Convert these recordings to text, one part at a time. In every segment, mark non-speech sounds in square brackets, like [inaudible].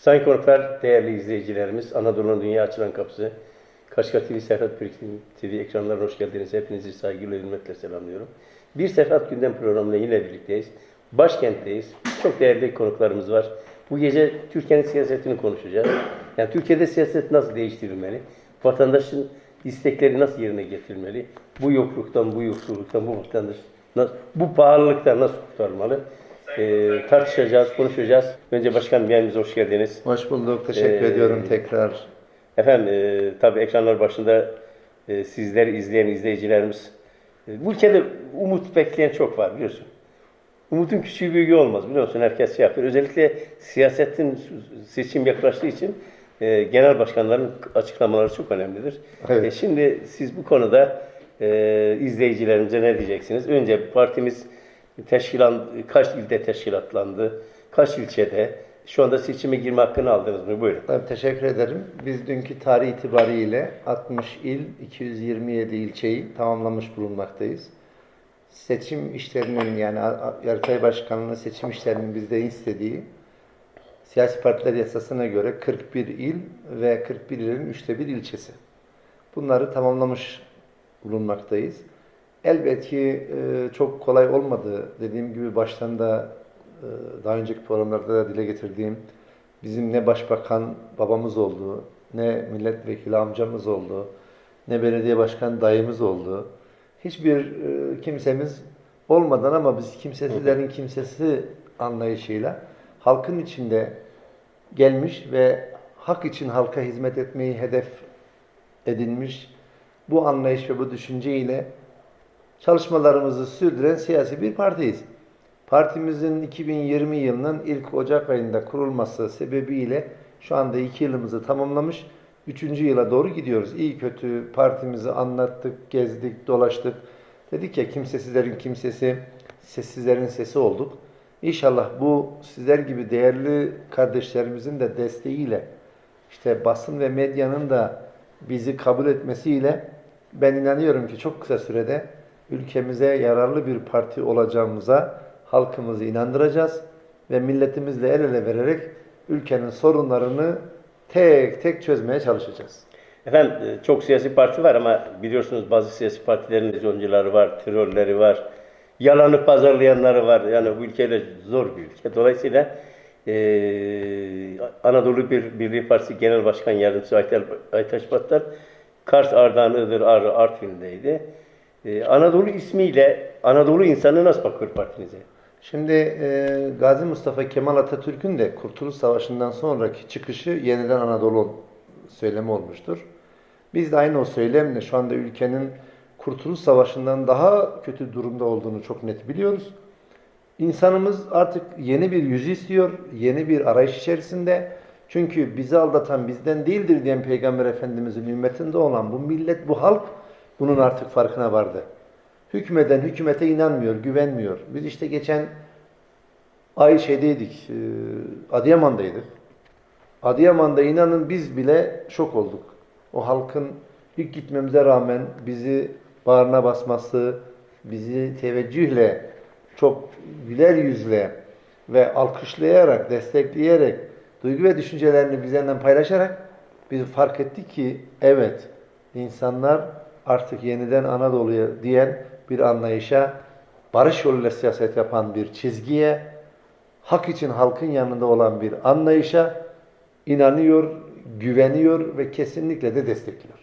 Sayın konuklar, değerli izleyicilerimiz, Anadolu'nun dünya açılan kapısı, Kaşgar TV, Serhat Birikim TV ekranlarına hoş geldiniz. Hepinizi saygıyla, hürmetle selamlıyorum. Bir Serhat Gündem programıyla yine birlikteyiz. Başkentteyiz. Çok değerli konuklarımız var. Bu gece Türkiye'nin siyasetini konuşacağız. Yani Türkiye'de siyaset nasıl değiştirilmeli? Vatandaşın istekleri nasıl yerine getirilmeli? Bu yokluktan, bu yoksulluktan, bu vatandaş bu pahalılıktan nasıl kurtarmalı? Ee, tartışacağız, konuşacağız. Önce başkan yerimize hoş geldiniz. Hoş bulduk. Teşekkür Ee, ediyorum tekrar. Efendim e, tabii ekranlar başında e, sizleri izleyen izleyicilerimiz e, bu ülkede umut bekleyen çok var biliyorsun. Umutun küçüğü büyüğü olmaz biliyor musun? Herkes şey yapıyor. Özellikle siyasetin seçim yaklaştığı için e, genel başkanların açıklamaları çok önemlidir. Evet. E, şimdi siz bu konuda e, izleyicilerimize ne diyeceksiniz? Önce partimiz teşkilat kaç ilde teşkilatlandı? Kaç ilçede? Şu anda seçime girme hakkını aldınız mı? Buyurun. Tabii teşekkür ederim. Biz dünkü tarih itibariyle 60 il, 227 ilçeyi tamamlamış bulunmaktayız. Seçim işlerinin yani Yargıtay Başkanlığı'nın seçim işlerinin bizden istediği siyasi partiler yasasına göre 41 il ve 41 ilin üçte bir ilçesi. Bunları tamamlamış bulunmaktayız. Elbet ki e, çok kolay olmadı. Dediğim gibi baştan da e, daha önceki programlarda da dile getirdiğim bizim ne başbakan babamız oldu, ne milletvekili amcamız oldu, ne belediye başkan dayımız oldu. Hiçbir e, kimsemiz olmadan ama biz kimsesizlerin kimsesi anlayışıyla halkın içinde gelmiş ve hak için halka hizmet etmeyi hedef edinmiş bu anlayış ve bu düşünce ile çalışmalarımızı sürdüren siyasi bir partiyiz. Partimizin 2020 yılının ilk Ocak ayında kurulması sebebiyle şu anda iki yılımızı tamamlamış. Üçüncü yıla doğru gidiyoruz. İyi kötü partimizi anlattık, gezdik, dolaştık. Dedik ya kimsesizlerin kimsesi, sessizlerin sesi olduk. İnşallah bu sizler gibi değerli kardeşlerimizin de desteğiyle, işte basın ve medyanın da bizi kabul etmesiyle ben inanıyorum ki çok kısa sürede ülkemize yararlı bir parti olacağımıza halkımızı inandıracağız ve milletimizle el ele vererek ülkenin sorunlarını tek tek çözmeye çalışacağız. Efendim e, çok siyasi parti var ama biliyorsunuz bazı siyasi partilerin vizyoncuları var, trolleri var, yalanı pazarlayanları var. Yani bu ülkeyle zor bir ülke. Dolayısıyla e, Anadolu Bir Birliği Partisi Genel Başkan Yardımcısı Aytaç Battal, Kars, Ardahan, Iğdır, Ağrı, Artvin'deydi. E, Anadolu ismiyle Anadolu insanı nasıl bakıyor partinize? Şimdi e, Gazi Mustafa Kemal Atatürk'ün de Kurtuluş Savaşı'ndan sonraki çıkışı yeniden Anadolu söylemi olmuştur. Biz de aynı o söylemle şu anda ülkenin Kurtuluş Savaşı'ndan daha kötü durumda olduğunu çok net biliyoruz. İnsanımız artık yeni bir yüz istiyor, yeni bir arayış içerisinde. Çünkü bizi aldatan bizden değildir diyen Peygamber Efendimizin ümmetinde olan bu millet, bu halk bunun artık farkına vardı. Hükmeden hükümete inanmıyor, güvenmiyor. Biz işte geçen ay şeydeydik, e, Adıyaman'daydık. Adıyaman'da inanın biz bile şok olduk. O halkın ilk gitmemize rağmen bizi bağrına basması, bizi teveccühle, çok güler yüzle ve alkışlayarak, destekleyerek, duygu ve düşüncelerini bizlerle paylaşarak biz fark ettik ki evet insanlar artık yeniden Anadolu'ya diyen bir anlayışa, barış yoluyla siyaset yapan bir çizgiye, hak için halkın yanında olan bir anlayışa inanıyor, güveniyor ve kesinlikle de destekliyor.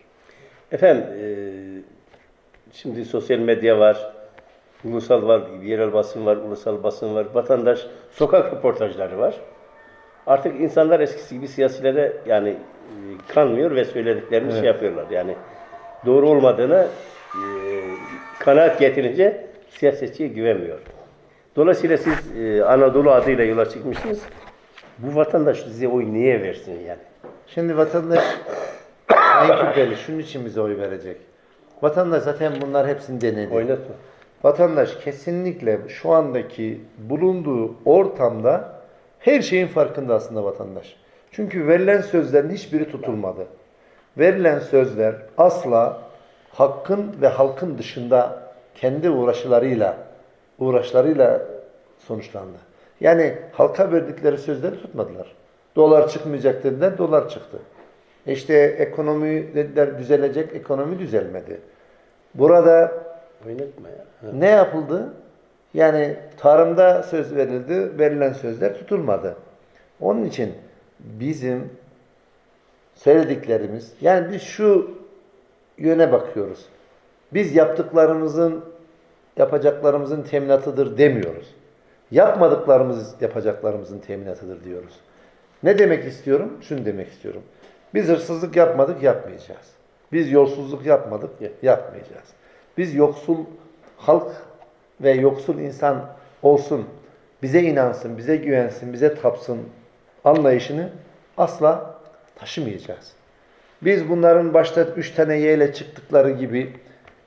Efendim, e, şimdi sosyal medya var, ulusal var, yerel basın var, ulusal basın var, vatandaş sokak röportajları var. Artık insanlar eskisi gibi siyasilere yani e, kanmıyor ve söylediklerini şey yapıyorlar. Yani doğru olmadığını e, kanaat getirince siyasetçiye güvenmiyor. Dolayısıyla siz e, Anadolu adıyla yola çıkmışsınız. Bu vatandaş size oy niye versin yani? Şimdi vatandaş en küpeli şunun için bize oy verecek. Vatandaş zaten bunlar hepsini denedi. Oynatma. Vatandaş kesinlikle şu andaki bulunduğu ortamda her şeyin farkında aslında vatandaş. Çünkü verilen sözlerin hiçbiri tutulmadı. Verilen sözler asla hakkın ve halkın dışında kendi uğraşlarıyla uğraşlarıyla sonuçlandı. Yani halka verdikleri sözleri tutmadılar. Dolar çıkmayacak dediler, dolar çıktı. İşte ekonomi dediler düzelecek, ekonomi düzelmedi. Burada Oynatma ya. Ha. ne yapıldı? Yani tarımda söz verildi, verilen sözler tutulmadı. Onun için bizim söylediklerimiz, yani biz şu yöne bakıyoruz. Biz yaptıklarımızın, yapacaklarımızın teminatıdır demiyoruz. Yapmadıklarımız yapacaklarımızın teminatıdır diyoruz. Ne demek istiyorum? Şunu demek istiyorum. Biz hırsızlık yapmadık, yapmayacağız. Biz yolsuzluk yapmadık, yapmayacağız. Biz yoksul halk ve yoksul insan olsun, bize inansın, bize güvensin, bize tapsın anlayışını asla taşımayacağız. Biz bunların başta üç tane Y ile çıktıkları gibi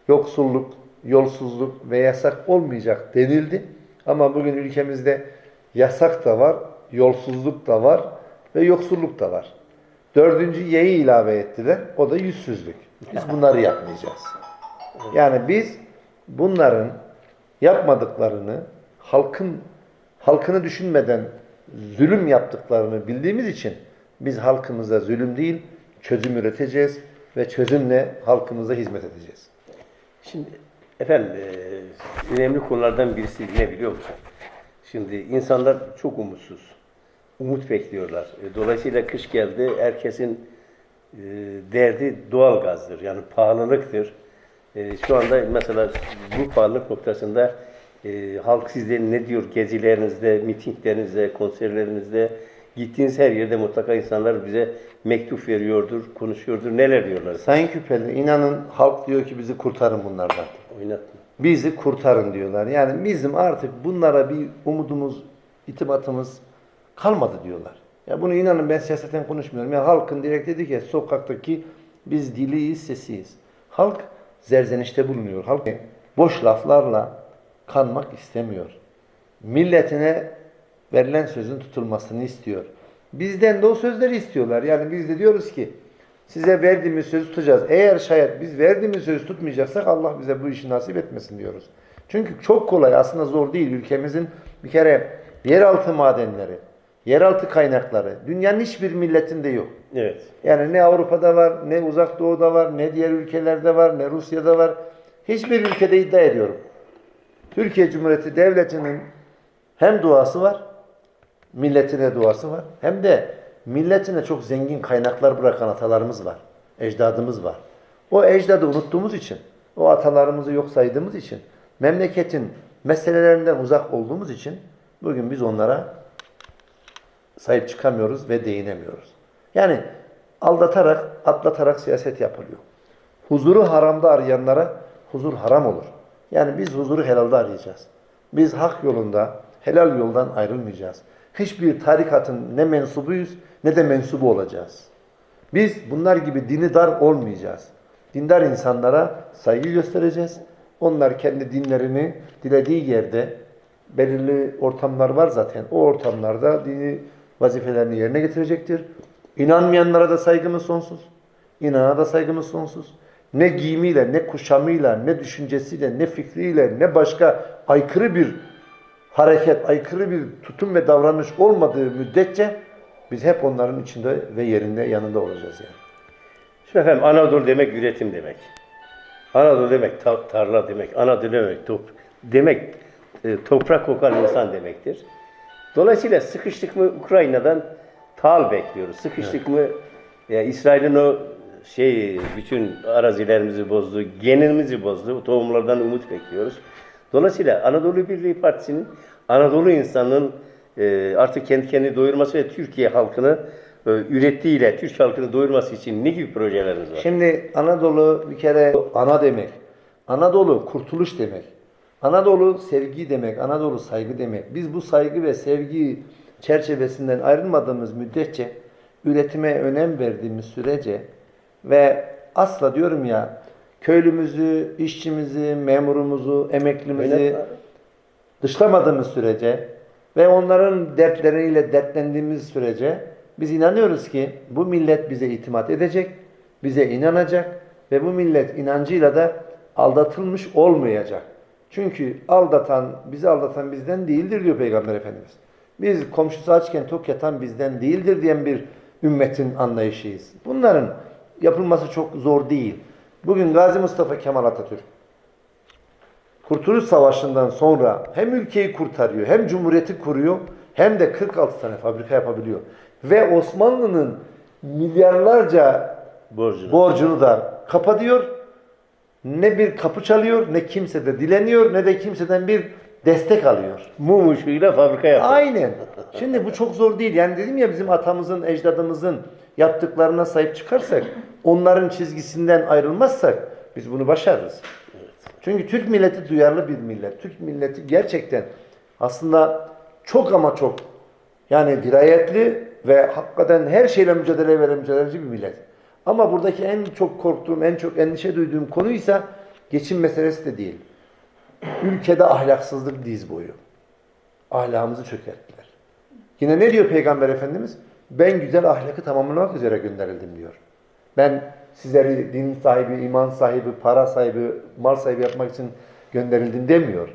yoksulluk, yolsuzluk ve yasak olmayacak denildi. Ama bugün ülkemizde yasak da var, yolsuzluk da var ve yoksulluk da var. Dördüncü Y'yi ilave ettiler. O da yüzsüzlük. Biz bunları yapmayacağız. Yani biz bunların yapmadıklarını halkın halkını düşünmeden zulüm yaptıklarını bildiğimiz için biz halkımıza zulüm değil çözüm üreteceğiz ve çözümle halkımıza hizmet edeceğiz. Şimdi efendim e, önemli konulardan birisi ne biliyor musun? Şimdi insanlar çok umutsuz. Umut bekliyorlar. E, Dolayısıyla kış geldi. Herkesin e, derdi doğal gazdır. Yani pahalılıktır. Şu anda mesela bu pahalılık noktasında e, halk sizden ne diyor gezilerinizde, mitinglerinizde, konserlerinizde, gittiğiniz her yerde mutlaka insanlar bize mektup veriyordur, konuşuyordur. Neler diyorlar? Sayın Küpeli inanın halk diyor ki bizi kurtarın bunlardan. Oynatma. Bizi kurtarın diyorlar. Yani bizim artık bunlara bir umudumuz, itibatımız kalmadı diyorlar. Ya bunu inanın ben siyaseten konuşmuyorum. Ya halkın direkt dedi ki sokaktaki biz diliyiz, sesiyiz. Halk zerzenişte bulunuyor. Halk boş laflarla kanmak istemiyor. Milletine verilen sözün tutulmasını istiyor. Bizden de o sözleri istiyorlar. Yani biz de diyoruz ki size verdiğimiz sözü tutacağız. Eğer şayet biz verdiğimiz sözü tutmayacaksak Allah bize bu işi nasip etmesin diyoruz. Çünkü çok kolay aslında zor değil. Ülkemizin bir kere yeraltı madenleri, yeraltı kaynakları dünyanın hiçbir milletinde yok. Evet. Yani ne Avrupa'da var, ne Uzak Doğu'da var, ne diğer ülkelerde var, ne Rusya'da var. Hiçbir ülkede iddia ediyorum. Türkiye Cumhuriyeti Devleti'nin hem duası var, milletine duası var, hem de milletine çok zengin kaynaklar bırakan atalarımız var, ecdadımız var. O ecdadı unuttuğumuz için, o atalarımızı yok saydığımız için, memleketin meselelerinden uzak olduğumuz için bugün biz onlara sahip çıkamıyoruz ve değinemiyoruz. Yani aldatarak, atlatarak siyaset yapılıyor. Huzuru haramda arayanlara huzur haram olur. Yani biz huzuru helalde arayacağız. Biz hak yolunda, helal yoldan ayrılmayacağız. Hiçbir tarikatın ne mensubuyuz ne de mensubu olacağız. Biz bunlar gibi dini dar olmayacağız. Dindar insanlara saygı göstereceğiz. Onlar kendi dinlerini dilediği yerde belirli ortamlar var zaten. O ortamlarda dini vazifelerini yerine getirecektir. İnanmayanlara da saygımız sonsuz. İnana da saygımız sonsuz. Ne giyimiyle, ne kuşamıyla, ne düşüncesiyle, ne fikriyle, ne başka aykırı bir hareket, aykırı bir tutum ve davranış olmadığı müddetçe biz hep onların içinde ve yerinde yanında olacağız yani. Şimdi efendim Anadolu demek üretim demek. Anadolu demek ta- tarla demek. Anadolu demek top, demek e, toprak kokan insan demektir. Dolayısıyla sıkıştık mı Ukrayna'dan tal bekliyoruz. Sıkıştık mı e, İsrail'in o şey bütün arazilerimizi bozdu, genimizi bozdu. Tohumlardan umut bekliyoruz. Dolayısıyla Anadolu Birliği Partisi'nin Anadolu insanının e, artık kendi kendini doyurması ve Türkiye halkını e, ürettiğiyle Türk halkını doyurması için ne gibi projeleriniz var? Şimdi Anadolu bir kere ana demek. Anadolu kurtuluş demek. Anadolu sevgi demek. Anadolu saygı demek. Biz bu saygı ve sevgi çerçevesinden ayrılmadığımız müddetçe üretime önem verdiğimiz sürece ve asla diyorum ya köylümüzü, işçimizi, memurumuzu, emeklimizi Oynatma. dışlamadığımız sürece ve onların dertleriyle dertlendiğimiz sürece biz inanıyoruz ki bu millet bize itimat edecek, bize inanacak ve bu millet inancıyla da aldatılmış olmayacak. Çünkü aldatan, bizi aldatan bizden değildir diyor Peygamber Efendimiz. Biz komşusu açken tok yatan bizden değildir diyen bir ümmetin anlayışıyız. Bunların yapılması çok zor değil. Bugün Gazi Mustafa Kemal Atatürk Kurtuluş Savaşı'ndan sonra hem ülkeyi kurtarıyor, hem cumhuriyeti kuruyor, hem de 46 tane fabrika yapabiliyor. Ve Osmanlı'nın milyarlarca Borcunu. borcunu da kapatıyor. Ne bir kapı çalıyor, ne kimse de dileniyor, ne de kimseden bir destek alıyor. Mum ışığıyla fabrika yaptı. Aynen. Şimdi bu çok zor değil. Yani dedim ya bizim atamızın, ecdadımızın yaptıklarına sahip çıkarsak, onların çizgisinden ayrılmazsak biz bunu başarırız. Çünkü Türk milleti duyarlı bir millet. Türk milleti gerçekten aslında çok ama çok yani dirayetli ve hakikaten her şeyle mücadele veren mücadeleci bir millet. Ama buradaki en çok korktuğum, en çok endişe duyduğum konuysa geçim meselesi de değil. Ülkede ahlaksızlık diz boyu. Ahlakımızı çökerttiler. Yine ne diyor Peygamber Efendimiz? Ben güzel ahlakı tamamlamak üzere gönderildim diyor. Ben sizleri din sahibi, iman sahibi, para sahibi, mal sahibi yapmak için gönderildim demiyor.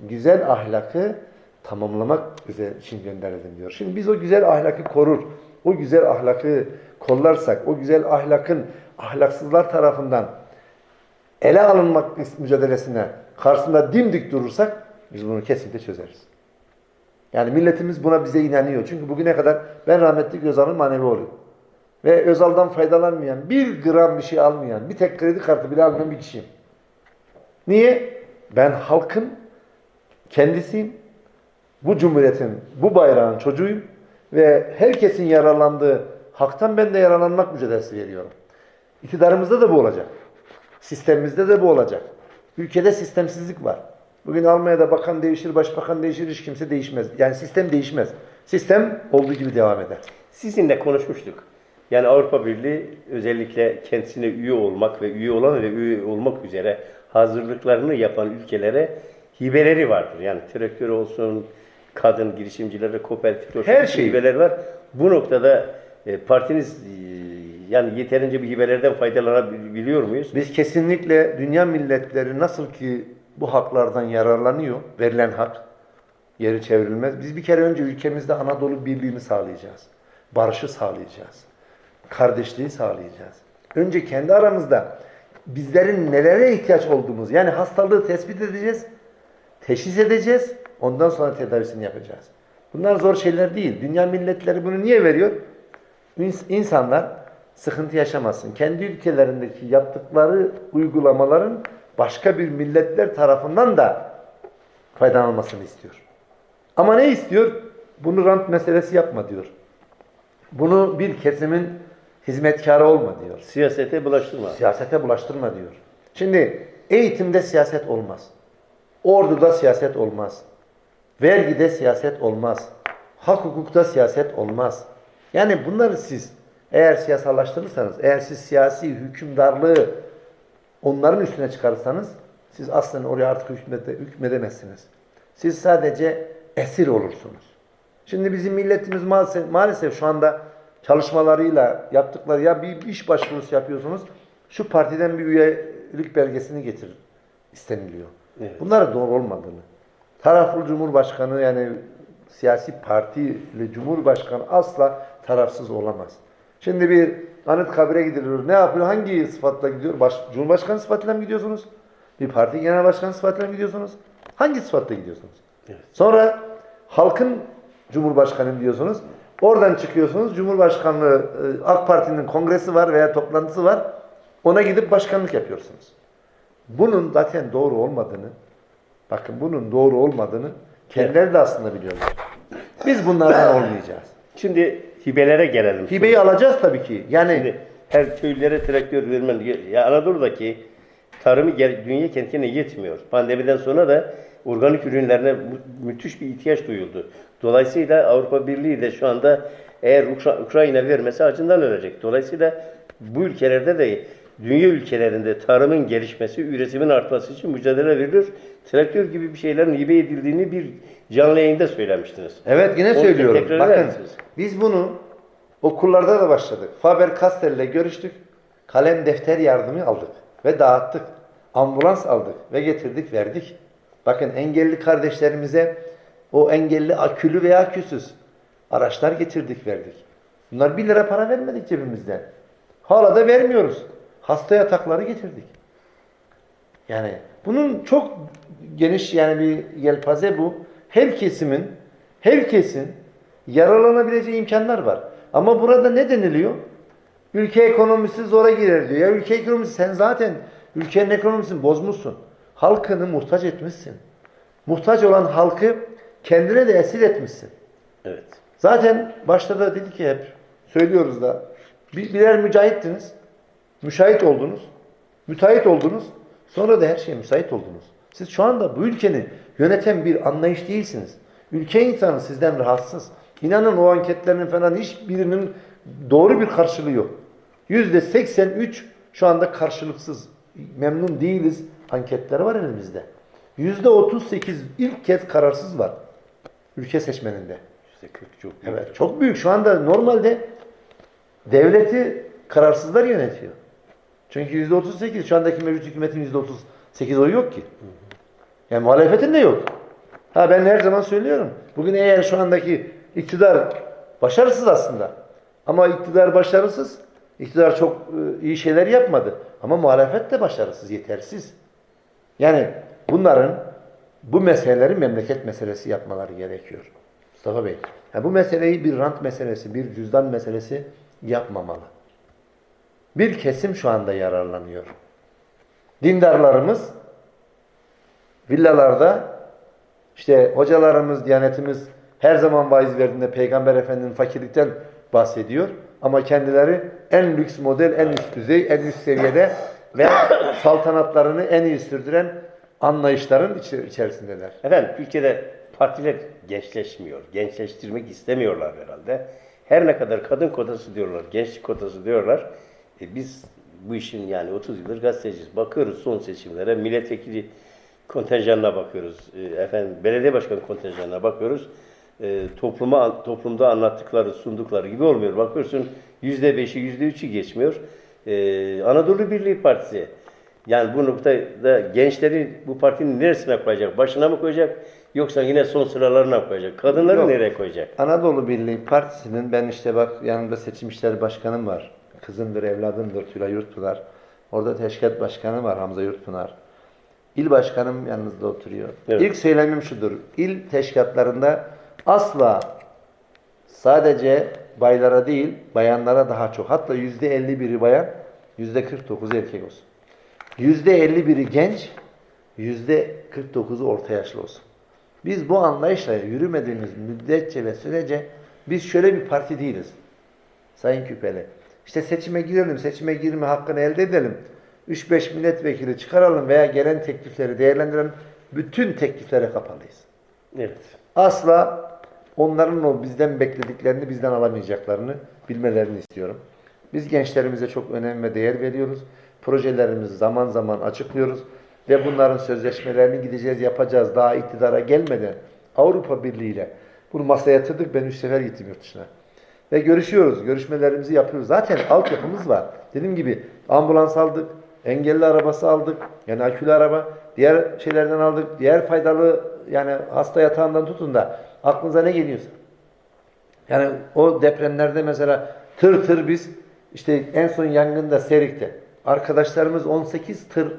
Güzel ahlakı tamamlamak üzere için gönderildim diyor. Şimdi biz o güzel ahlakı korur, o güzel ahlakı kollarsak, o güzel ahlakın ahlaksızlar tarafından ele alınmak mücadelesine karşısında dimdik durursak biz bunu kesinlikle çözeriz. Yani milletimiz buna bize inanıyor. Çünkü bugüne kadar ben rahmetli Özal'ın manevi oğluyum. Ve Özal'dan faydalanmayan, bir gram bir şey almayan, bir tek kredi kartı bile almayan bir kişiyim. Niye? Ben halkın kendisiyim. Bu cumhuriyetin, bu bayrağın çocuğuyum. Ve herkesin yararlandığı haktan ben de yararlanmak mücadelesi veriyorum. İktidarımızda da bu olacak. Sistemimizde de bu olacak. Ülkede sistemsizlik var. Bugün Almanya'da bakan değişir, başbakan değişir, hiç kimse değişmez. Yani sistem değişmez. Sistem olduğu gibi devam eder. Sizinle konuşmuştuk. Yani Avrupa Birliği özellikle kendisine üye olmak ve üye olan ve üye olmak üzere hazırlıklarını yapan ülkelere hibeleri vardır. Yani traktör olsun, kadın girişimcilere, kooperatif olsun, Her şey. hibeler var. Bu noktada e, partiniz e, yani yeterince bir hibelerden faydalanabiliyor muyuz? Biz kesinlikle dünya milletleri nasıl ki bu haklardan yararlanıyor, verilen hak, geri çevrilmez. Biz bir kere önce ülkemizde Anadolu birliğini sağlayacağız. Barışı sağlayacağız. Kardeşliği sağlayacağız. Önce kendi aramızda bizlerin nelere ihtiyaç olduğumuz, yani hastalığı tespit edeceğiz, teşhis edeceğiz, ondan sonra tedavisini yapacağız. Bunlar zor şeyler değil. Dünya milletleri bunu niye veriyor? İns- İnsanlar sıkıntı yaşamasın. Kendi ülkelerindeki yaptıkları uygulamaların başka bir milletler tarafından da faydalanmasını istiyor. Ama ne istiyor? Bunu rant meselesi yapma diyor. Bunu bir kesimin hizmetkarı olma diyor. Siyasete bulaştırma. Siyasete bulaştırma diyor. Şimdi eğitimde siyaset olmaz. Orduda siyaset olmaz. Vergide siyaset olmaz. Hak hukukta siyaset olmaz. Yani bunları siz eğer siyasallaştırırsanız, eğer siz siyasi hükümdarlığı onların üstüne çıkarırsanız siz aslında oraya artık hükmede, hükmedemezsiniz. Siz sadece esir olursunuz. Şimdi bizim milletimiz maalesef, maalesef şu anda çalışmalarıyla yaptıkları ya bir iş başvurusu yapıyorsunuz. Şu partiden bir üyelik belgesini getir isteniliyor. Evet. Bunların doğru olmadığını. Taraflı cumhurbaşkanı yani siyasi partili cumhurbaşkanı asla tarafsız olamaz. Şimdi bir Anıtkabir'e gidiliyor. Ne yapıyor? Hangi sıfatla gidiyor? Baş, Cumhurbaşkanı sıfatıyla mı gidiyorsunuz? Bir parti genel başkanı sıfatıyla mı gidiyorsunuz? Hangi sıfatla gidiyorsunuz? Evet. Sonra halkın cumhurbaşkanı diyorsunuz. Oradan çıkıyorsunuz. Cumhurbaşkanlığı e, AK Parti'nin kongresi var veya toplantısı var. Ona gidip başkanlık yapıyorsunuz. Bunun zaten doğru olmadığını, bakın bunun doğru olmadığını kendileri de aslında biliyorlar. Biz bunlardan [coughs] olmayacağız. Şimdi hibelere gelelim. Hibeyi alacağız tabii ki. Yani Şimdi her köylere traktör vermen, ya Anadolu'daki tarımı dünya kendine yetmiyor. Pandemiden sonra da organik ürünlerine mü- müthiş bir ihtiyaç duyuldu. Dolayısıyla Avrupa Birliği de şu anda eğer Ukra- Ukrayna vermesi acından ölecek. Dolayısıyla bu ülkelerde de dünya ülkelerinde tarımın gelişmesi, üretimin artması için mücadele verilir. Traktör gibi bir şeylerin hibe edildiğini bir canlı yayında söylemiştiniz. Evet yine Onun söylüyorum. Bakın biz bunu okullarda da başladık. Faber Castell ile görüştük. Kalem defter yardımı aldık ve dağıttık. Ambulans aldık ve getirdik verdik. Bakın engelli kardeşlerimize O engelli akülü veya aküsüz araçlar getirdik verdik. Bunlar 1 lira para vermedik cebimizden. Hala da vermiyoruz. Hasta yatakları getirdik. Yani bunun çok geniş yani bir yelpaze bu. Her kesimin, herkesin yararlanabileceği imkanlar var. Ama burada ne deniliyor? Ülke ekonomisi zora girer diyor. Ya ülke ekonomisi sen zaten ülkenin ekonomisini bozmuşsun. Halkını muhtaç etmişsin. Muhtaç olan halkı kendine de esir etmişsin. Evet. Zaten başta da dedik ki hep söylüyoruz da bir- birer mücahittiniz. Müşahit oldunuz. Müteahhit oldunuz. Sonra da her şeye müsait oldunuz. Siz şu anda bu ülkeni yöneten bir anlayış değilsiniz. Ülke insanı sizden rahatsız. İnanın o anketlerin falan hiçbirinin doğru bir karşılığı yok. Yüzde 83 şu anda karşılıksız. Memnun değiliz. Anketler var elimizde. Yüzde 38 ilk kez kararsız var. Ülke seçmeninde. İşte 40 çok büyük. Evet çok büyük. Şu anda normalde devleti kararsızlar yönetiyor. Çünkü yüzde 38 şu andaki mevcut hükümetin yüzde 38 oyu yok ki. Yani muhalefetin de yok. Ha ben her zaman söylüyorum. Bugün eğer şu andaki iktidar başarısız aslında. Ama iktidar başarısız. İktidar çok e, iyi şeyler yapmadı. Ama muhalefet de başarısız, yetersiz. Yani bunların bu meseleleri memleket meselesi yapmaları gerekiyor. Mustafa Bey. Ha, bu meseleyi bir rant meselesi, bir cüzdan meselesi yapmamalı. Bir kesim şu anda yararlanıyor. Dindarlarımız villalarda işte hocalarımız, diyanetimiz her zaman vaiz verdiğinde Peygamber Efendinin fakirlikten bahsediyor. Ama kendileri en lüks model, en üst düzey, en üst seviyede ve saltanatlarını en iyi sürdüren anlayışların içerisindeler. Efendim Türkiye'de partiler gençleşmiyor. Gençleştirmek istemiyorlar herhalde. Her ne kadar kadın kotası diyorlar, gençlik kotası diyorlar. E biz bu işin yani 30 yıldır gazeteciyiz. Bakıyoruz son seçimlere, milletvekili kontenjanına bakıyoruz. E, efendim belediye başkanı kontenjanına bakıyoruz. E, topluma toplumda anlattıkları, sundukları gibi olmuyor. Bakıyorsun yüzde beşi, yüzde üçü geçmiyor. E, Anadolu Birliği Partisi yani bu noktada gençleri bu partinin neresine koyacak? Başına mı koyacak? Yoksa yine son sıralarına mı koyacak? Kadınları Yok. nereye koyacak? Anadolu Birliği Partisi'nin ben işte bak yanımda seçim işleri başkanım var. Kızımdır, evladımdır Tülay Yurtpınar. Orada teşkilat başkanı var Hamza Yurtpınar. İl başkanım yanınızda oturuyor. Evet. İlk söylemim şudur. İl teşkilatlarında asla sadece baylara değil bayanlara daha çok. Hatta yüzde 51'i bayan, yüzde 49'u erkek olsun. Yüzde 51'i genç, yüzde 49'u orta yaşlı olsun. Biz bu anlayışla yürümediğimiz müddetçe ve sürece biz şöyle bir parti değiliz. Sayın Küpeli. İşte seçime girelim, seçime girme hakkını elde edelim. 3-5 milletvekili çıkaralım veya gelen teklifleri değerlendirelim. Bütün tekliflere kapalıyız. Evet. Asla onların o bizden beklediklerini bizden alamayacaklarını bilmelerini istiyorum. Biz gençlerimize çok önem ve değer veriyoruz. Projelerimizi zaman zaman açıklıyoruz ve bunların sözleşmelerini gideceğiz, yapacağız. Daha iktidara gelmeden Avrupa Birliği ile bunu masaya yatırdık. Ben üç sefer gittim yurt dışına. Ve görüşüyoruz, görüşmelerimizi yapıyoruz. Zaten altyapımız var. Dediğim gibi ambulans aldık, engelli arabası aldık, yani akülü araba, diğer şeylerden aldık, diğer faydalı yani hasta yatağından tutun da aklınıza ne geliyorsa. Yani o depremlerde mesela tır tır biz işte en son yangında Serik'te arkadaşlarımız 18 tır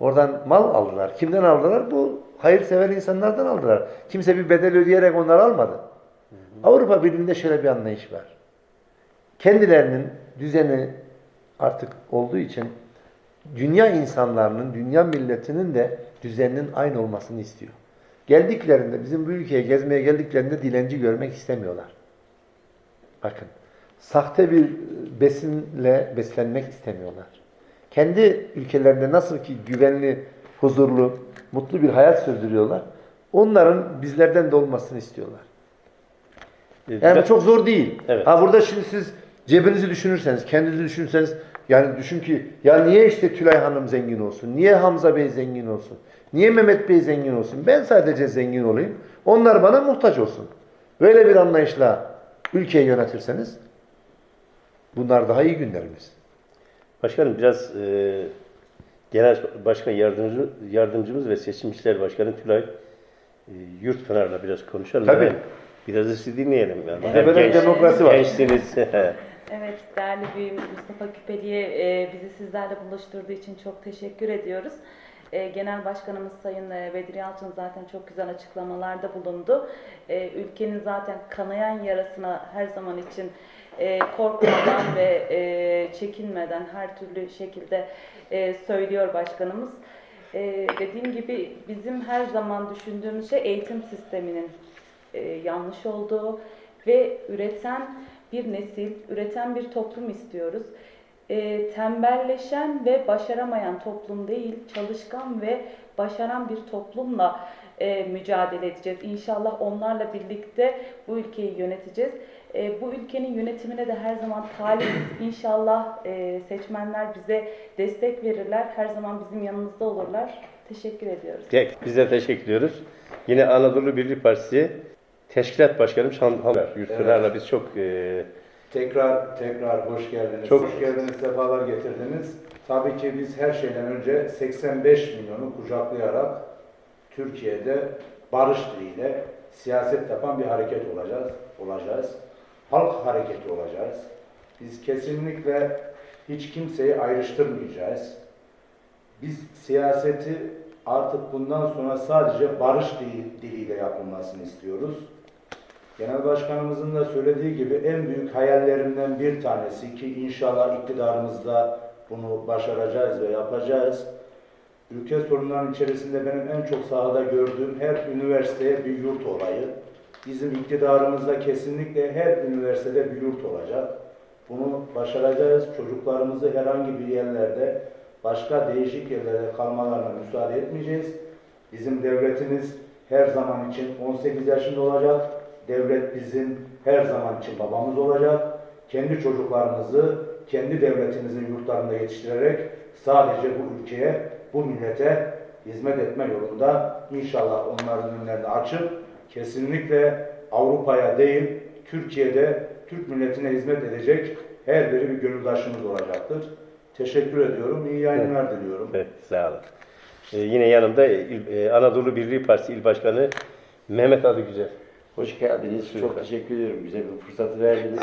oradan mal aldılar. Kimden aldılar? Bu hayırsever insanlardan aldılar. Kimse bir bedel ödeyerek onları almadı. Avrupa Birliği'nde şöyle bir anlayış var. Kendilerinin düzeni artık olduğu için dünya insanlarının, dünya milletinin de düzeninin aynı olmasını istiyor. Geldiklerinde, bizim bu ülkeye gezmeye geldiklerinde dilenci görmek istemiyorlar. Bakın, sahte bir besinle beslenmek istemiyorlar. Kendi ülkelerinde nasıl ki güvenli, huzurlu, mutlu bir hayat sürdürüyorlar, onların bizlerden de olmasını istiyorlar. Yani bu çok zor değil. Evet. Ha burada şimdi siz cebinizi düşünürseniz, kendinizi düşünseniz yani düşün ki ya niye işte Tülay Hanım zengin olsun? Niye Hamza Bey zengin olsun? Niye Mehmet Bey zengin olsun? Ben sadece zengin olayım. Onlar bana muhtaç olsun. Böyle bir anlayışla ülkeyi yönetirseniz bunlar daha iyi günlerimiz. Başkanım biraz e, Genel Başkan Yardımcı, Yardımcımız ve Seçim İşleri Başkanı Tülay e, Yurtpınar'la biraz konuşalım. Tabii. Yani Biraz da sizi dinleyelim. Yani. Böyle bir demokrasi var. Gençsiniz. [laughs] Evet, değerli büyüğümüz Mustafa Küpeli'ye e, bizi sizlerle buluşturduğu için çok teşekkür ediyoruz. E, Genel Başkanımız Sayın e, Bedri Yalçın zaten çok güzel açıklamalarda bulundu. E, ülkenin zaten kanayan yarasına her zaman için e, korkmadan ve e, çekinmeden her türlü şekilde e, söylüyor başkanımız. E, dediğim gibi bizim her zaman düşündüğümüz şey eğitim sisteminin e, yanlış olduğu ve üreten bir nesil, üreten bir toplum istiyoruz. E, tembelleşen ve başaramayan toplum değil, çalışkan ve başaran bir toplumla e, mücadele edeceğiz. İnşallah onlarla birlikte bu ülkeyi yöneteceğiz. E, bu ülkenin yönetimine de her zaman talibiz. İnşallah e, seçmenler bize destek verirler. Her zaman bizim yanımızda olurlar. Teşekkür ediyoruz. Peki, Biz de teşekkür ediyoruz. Yine Anadolu Birliği Partisi Teşkilat Başkanım Şan Hamer. Yurtpınar'la biz çok e, Tekrar tekrar hoş geldiniz. Çok- hoş geldiniz, sefalar getirdiniz. Tabii ki biz her şeyden önce 85 milyonu kucaklayarak Türkiye'de barış diliyle siyaset yapan bir hareket olacağız. olacağız. Halk hareketi olacağız. Biz kesinlikle hiç kimseyi ayrıştırmayacağız. Biz siyaseti artık bundan sonra sadece barış dili- diliyle yapılmasını istiyoruz. Genel Başkanımızın da söylediği gibi en büyük hayallerimden bir tanesi ki inşallah iktidarımızda bunu başaracağız ve yapacağız. Ülke sorunlarının içerisinde benim en çok sahada gördüğüm her üniversiteye bir yurt olayı. Bizim iktidarımızda kesinlikle her üniversitede bir yurt olacak. Bunu başaracağız. Çocuklarımızı herhangi bir yerlerde, başka değişik yerlerde kalmalarına müsaade etmeyeceğiz. Bizim devletimiz her zaman için 18 yaşında olacak. Devlet bizim her zaman için babamız olacak. Kendi çocuklarımızı kendi devletimizin yurtlarında yetiştirerek sadece bu ülkeye, bu millete hizmet etme yolunda inşallah onların önlerini açıp kesinlikle Avrupa'ya değil Türkiye'de Türk milletine hizmet edecek her biri bir gönüldaşımız olacaktır. Teşekkür ediyorum. İyi yayınlar diliyorum. evet, sağ olun. E, yine yanımda e, Anadolu Birliği Partisi İl Başkanı Mehmet Adıgüzel. Hoş geldiniz. Çok teşekkür ediyorum. Bize bu fırsatı verdiniz.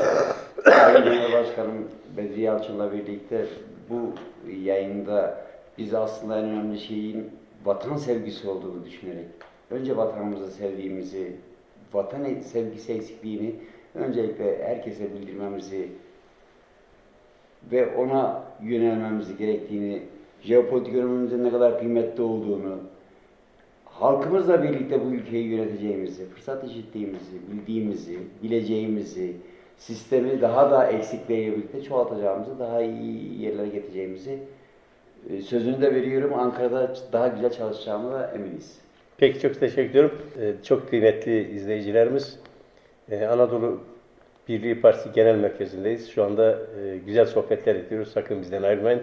Sayın Başkanım Bedri Yalçın'la birlikte bu yayında biz aslında en önemli şeyin vatan sevgisi olduğunu düşünerek önce vatanımızı sevdiğimizi, vatan sevgisi eksikliğini öncelikle herkese bildirmemizi ve ona yönelmemizi gerektiğini, jeopolitik önemimizin ne kadar kıymetli olduğunu, halkımızla birlikte bu ülkeyi yöneteceğimizi, fırsat eşitliğimizi, bildiğimizi, bileceğimizi, sistemi daha da eksikleriyle birlikte çoğaltacağımızı, daha iyi yerlere getireceğimizi e, sözünü de veriyorum. Ankara'da daha güzel çalışacağımı da eminiz. Peki çok teşekkür ediyorum. Ee, Çok kıymetli izleyicilerimiz, e, Anadolu Birliği Partisi Genel Merkezi'ndeyiz. Şu anda e, güzel sohbetler ediyoruz. Sakın bizden ayrılmayın.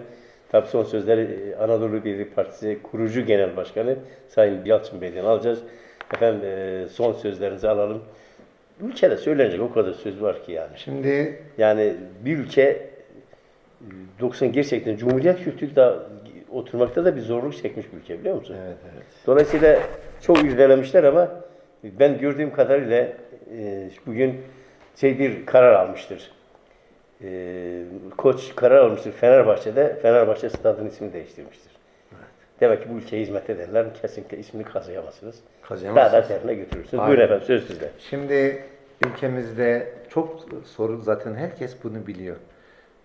Tabii son sözleri e, Anadolu Birliği Partisi kurucu genel başkanı Sayın Yalçın Bey'den alacağız. Efendim e, son sözlerinizi alalım. Ülkede söylenecek o kadar söz var ki yani. Şimdi Yani bir ülke e, 90 gerçekten Cumhuriyet kültürü da oturmakta da bir zorluk çekmiş bir ülke biliyor musun? evet evet. Dolayısıyla çok irdelemişler ama ben gördüğüm kadarıyla e, bugün şey bir karar almıştır. E, koç karar almıştır Fenerbahçe'de. Fenerbahçe stadın ismini değiştirmiştir. Demek ki bu ülkeye hizmet edenler kesinlikle ismini kazıyamazsınız. Daha Kazıyamazsınız. da derine götürürsünüz. Aynen. Buyurun efendim söz sizde. Şimdi ülkemizde çok sorun zaten herkes bunu biliyor.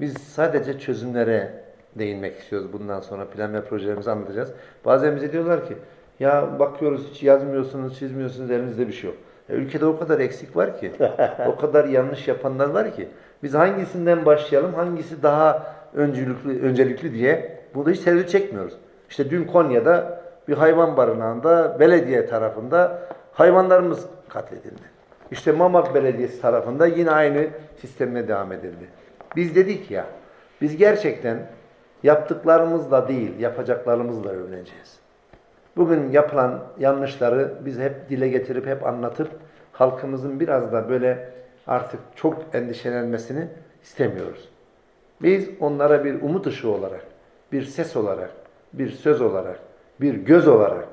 Biz sadece çözümlere değinmek istiyoruz bundan sonra plan ve projelerimizi anlatacağız. Bazen bize diyorlar ki ya bakıyoruz hiç yazmıyorsunuz, çizmiyorsunuz elinizde bir şey yok. E, ülkede o kadar eksik var ki, [laughs] o kadar yanlış yapanlar var ki. Biz hangisinden başlayalım, hangisi daha öncelikli, öncelikli diye burada hiç tereddüt çekmiyoruz. İşte dün Konya'da bir hayvan barınağında belediye tarafında hayvanlarımız katledildi. İşte Mamak Belediyesi tarafında yine aynı sistemle devam edildi. Biz dedik ya, biz gerçekten yaptıklarımızla değil, yapacaklarımızla övüneceğiz. Bugün yapılan yanlışları biz hep dile getirip hep anlatıp halkımızın biraz da böyle artık çok endişelenmesini istemiyoruz. Biz onlara bir umut ışığı olarak, bir ses olarak, bir söz olarak, bir göz olarak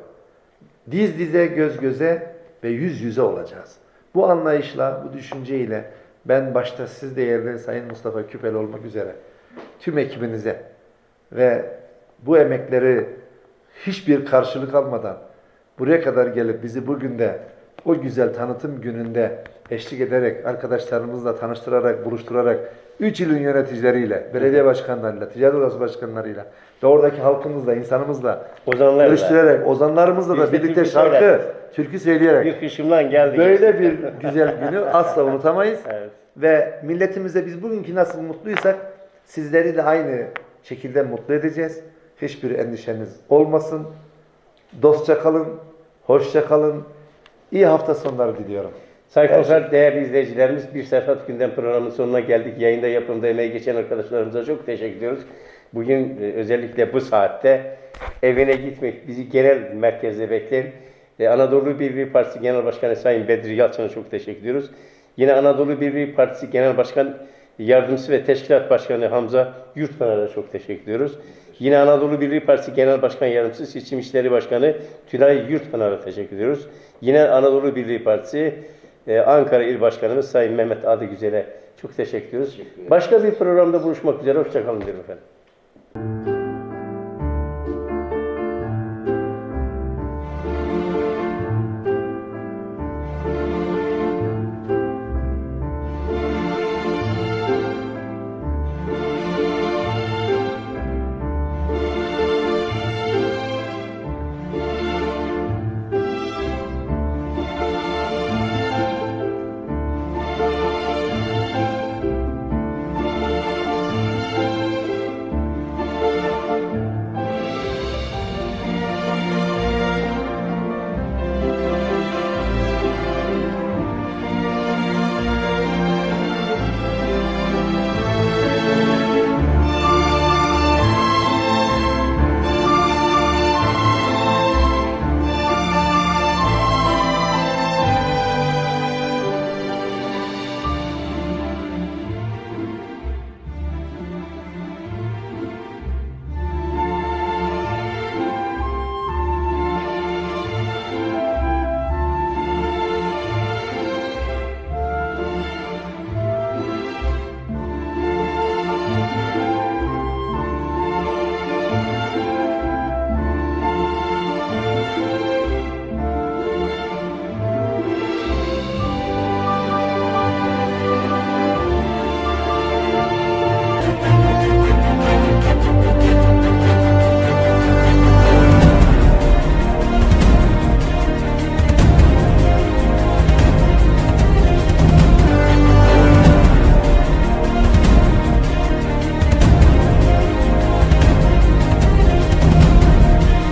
diz dize göz göze ve yüz yüze olacağız. Bu anlayışla, bu düşünceyle ben başta siz değerli Sayın Mustafa Küpel olmak üzere tüm ekibinize ve bu emekleri hiçbir karşılık almadan buraya kadar gelip bizi bugün de o güzel tanıtım gününde eşlik ederek, arkadaşlarımızla tanıştırarak, buluşturarak, üç ilin yöneticileriyle, belediye başkanlarıyla, ticaret odası başkanlarıyla ve oradaki halkımızla, insanımızla Ozanlarla. görüştürerek, ozanlarımızla da Biz de birlikte türkü şarkı, söyleriz. türkü söyleyerek Bir kışımdan geldi. böyle bir güzel günü asla [laughs] unutamayız. Evet. Ve milletimize biz bugünkü nasıl mutluysak sizleri de aynı şekilde mutlu edeceğiz. Hiçbir endişeniz olmasın. Dostça kalın, hoşça kalın. İyi hafta sonları diliyorum. Sayın Her Konser, değerli izleyicilerimiz bir Serhat Gündem programının sonuna geldik. Yayında yapımda emeği geçen arkadaşlarımıza çok teşekkür ediyoruz. Bugün e, özellikle bu saatte evine gitmek bizi genel merkezde bekleyen e, Anadolu Birliği Partisi Genel Başkanı Sayın Bedri Yalçın'a çok teşekkür ediyoruz. Yine Anadolu Birliği Partisi Genel Başkan Yardımcısı ve Teşkilat Başkanı Hamza Yurtpınar'a çok teşekkür ediyoruz. Yine Anadolu Birliği Partisi Genel Başkan Yardımcısı Seçim İşleri Başkanı Tülay Yurtpınar'a teşekkür ediyoruz. Yine Anadolu Birliği Partisi e, Ankara İl Başkanımız Sayın Mehmet Adıgüzel'e çok teşekkür ediyoruz. Teşekkür. Başka bir programda buluşmak üzere. Hoşçakalın diyorum efendim.